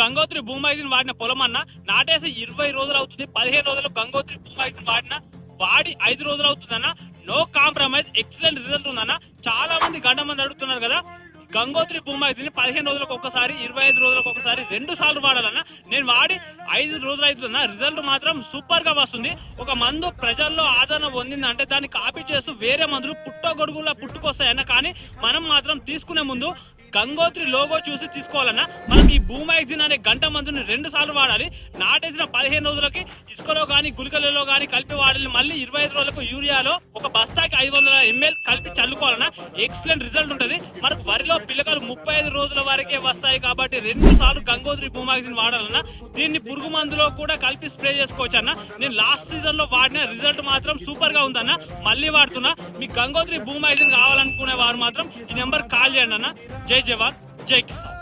గంగోత్రి భూమైజిన్ వాడిన పొలం అన్న నాటేసి ఇరవై రోజులు అవుతుంది పదిహేను రోజులు గంగోత్రి భూమైజిన్ వాడిన వాడి ఐదు రోజులు అవుతుందన్న. నో కాంప్రమైజ్ ఎక్సలెంట్ రిజల్ట్ ఉందన్న. చాలా మంది గంట మంది అడుగుతున్నారు కదా గంగోత్రి భూమైజిని పదిహేను రోజులకు ఒకసారి ఇరవై ఐదు రోజులకు ఒకసారి రెండు సార్లు వాడాలన్న. నేను వాడి ఐదు రోజులు అవుతుందన్న. రిజల్ట్ మాత్రం సూపర్గా వస్తుంది. ఒక మందు ప్రజల్లో ఆదరణ పొందిందంటే దాన్ని కాపీ చేస్తూ వేరే మందులు పుట్టగొడుగులా పుట్టుకొస్తాయన్న. కానీ మనం మాత్రం తీసుకునే ముందు గంగోత్రి లోగో చూసి తీసుకోవాలన్నా మనం ఈ భూమైజిన్ అనే గంట మందుని రెండు సార్లు వాడాలి. నాటేసిన పదిహేను రోజులకి ఇసుకలో గానీ గుళికలలో గానీ కలిపి వాడాలి. మళ్ళీ ఇరవై ఐదు రోజులకు యూరియాలో ఒక బస్తాకి ఐదు వందల ఎంఎల్ కలిపి చల్లుకోవాలన్నా ఎక్సలెంట్ రిజల్ట్ ఉంటుంది. మనకు వరిలో పిల్లకలు ముప్పై ఐదు రోజుల వరకే వస్తాయి కాబట్టి రెండు సార్లు గంగోత్రి భూమైజిన్ వాడాలన్నా దీన్ని పురుగు మందులో కూడా కలిపి స్ప్రే చేసుకోవచ్చు అన్న నేను లాస్ట్ సీజన్లో వాడిన రిజల్ట్ మాత్రం సూపర్గా ఉందన్న. మళ్ళీ వాడుతున్నా. మీ గంగోత్రి భూమాగ్జిన్ కావాలనుకునే వారు మాత్రం ఈ నెంబర్ కాల్ చేయండి అన్న జై Recevan Jackson.